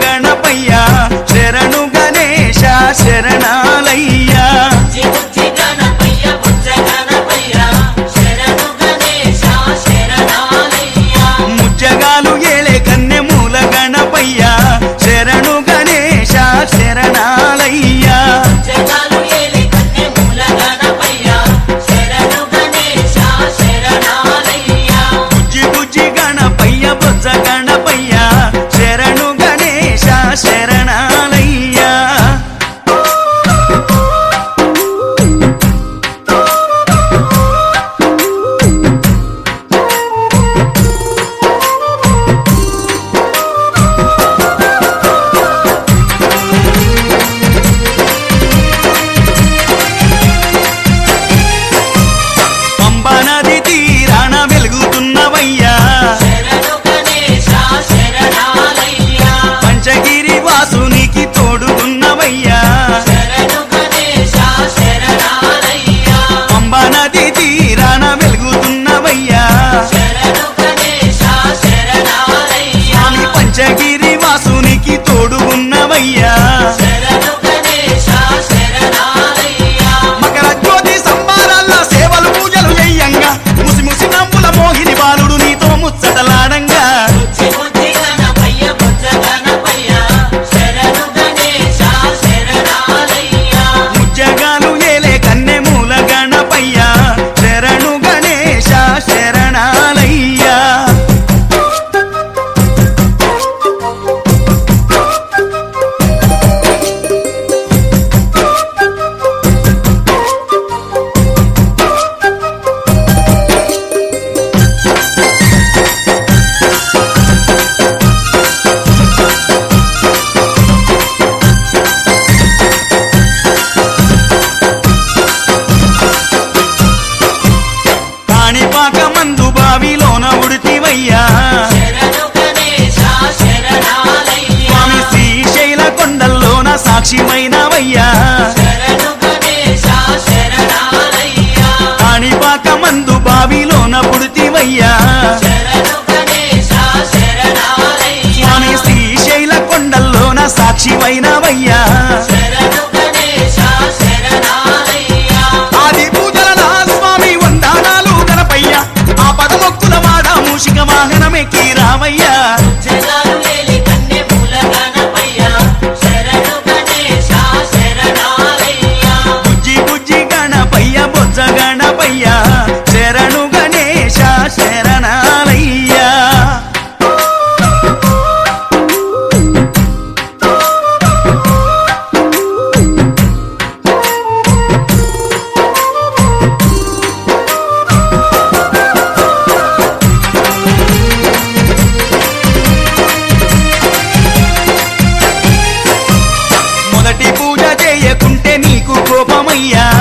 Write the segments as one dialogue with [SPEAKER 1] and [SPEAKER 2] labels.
[SPEAKER 1] ganar. రామయ్యా సాక్షిమైనవయ్యా. కాణిపాక మందు బావిలోన పుడితివయ్యా. స్వామి శ్రీశైల కొండల్లోన సాక్షిమైనవయ్యా. பொய்யா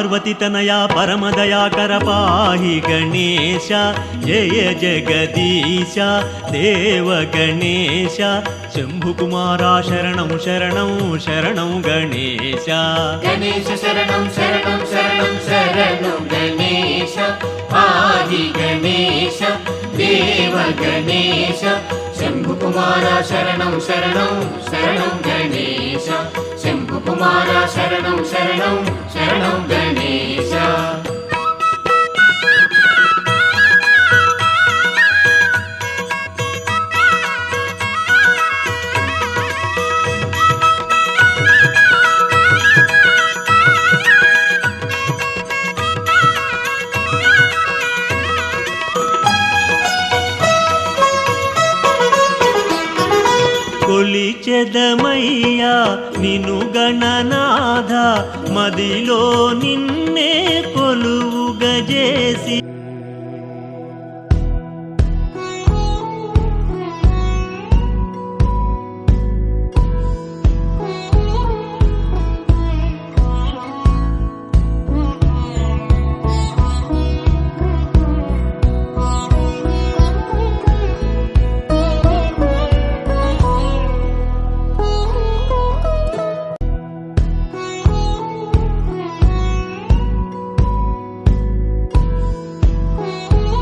[SPEAKER 2] पार्वतीतनया परमदयाकर पाहि गणेश जय जगदीश देव गणेश शम्भुकुमारा शरणं शरणं शरणं गणेश
[SPEAKER 3] गणेश शरणं शरणं शरणं शरणं गणेश आदि गणेश देव गणेश शम्भुकुमार शरणं शरणं शरणं गणेश शम्भुकुमार शरणं शरणं शरणं
[SPEAKER 2] కొలిచెదమయ్యా నిను గణనాథ మదిలో నిన్నే కొలువుగజేసి